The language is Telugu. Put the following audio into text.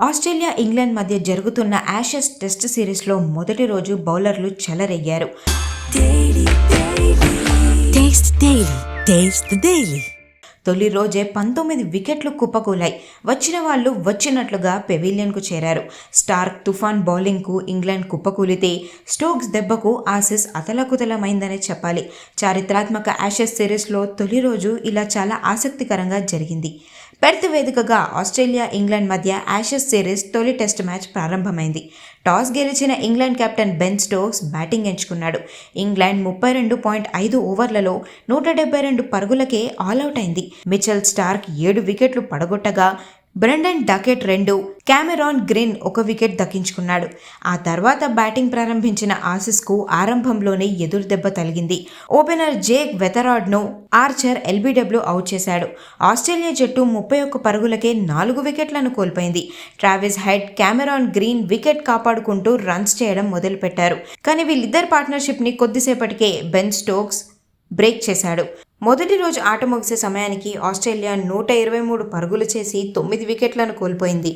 ఆస్ట్రేలియా ఇంగ్లాండ్ మధ్య జరుగుతున్న యాషెస్ టెస్ట్ సిరీస్లో మొదటి రోజు బౌలర్లు చెలరేగారు. తొలి రోజే పంతొమ్మిది వికెట్లు కుప్పకూలాయి. వచ్చిన వాళ్ళు వచ్చినట్లుగా పెవిలియన్కు చేరారు. స్టార్క్ తుఫాన్ బౌలింగ్కు ఇంగ్లాండ్ కుప్పకూలితే స్టోక్స్ దెబ్బకు ఆసిస్ అతలకుతలమైందనే చెప్పాలి. చారిత్రాత్మక యాషెస్ సిరీస్లో తొలి రోజు ఇలా చాలా ఆసక్తికరంగా జరిగింది. పెర్త్ వేదికగా ఆస్ట్రేలియా ఇంగ్లాండ్ మధ్య యాషెస్ సిరీస్ తొలి టెస్ట్ మ్యాచ్ ప్రారంభమైంది. టాస్ గెలిచిన England captain Ben Stokes batting ఎంచుకున్నాడు. ఇంగ్లాండ్ ముప్పై రెండు పాయింట్ ఐదు ఓవర్లలో నూట డెబ్బై రెండు పరుగులకే ఆల్అవుట్ అయింది. మిచెల్ స్టార్క్ ఏడు వికెట్లు పడగొట్టగా బ్రెండన్ డకెట్ రెండు కెమెరాన్ గ్రీన్ ఒక వికెట్ దక్కించుకున్నాడు. ఆ తర్వాత బ్యాటింగ్ ప్రారంభించిన ఆసిస్కు ఆరంభంలోనే ఎదురు దెబ్బ తలిగింది ఓపెనర్ జేక్ వెతరాడ్ను ఆర్చర్ ఎల్బీడబ్ల్యూ అవుట్ చేశాడు. ఆస్ట్రేలియా జట్టు ముప్పై ఒక్క పరుగులకే నాలుగు వికెట్లను కోల్పోయింది. Travis Head Cameron Green wicket కాపాడుకుంటూ రన్స్ చేయడం మొదలుపెట్టారు. కానీ వీళ్ళిద్దరు పార్ట్నర్షిప్ని కొద్దిసేపటికే బెన్ స్టోక్స్ బ్రేక్ చేశాడు. మొదటి రోజు ఆట ముగిసే సమయానికి ఆస్ట్రేలియా నూట ఇరవై మూడు పరుగులు చేసి తొమ్మిది వికెట్లను కోల్పోయింది.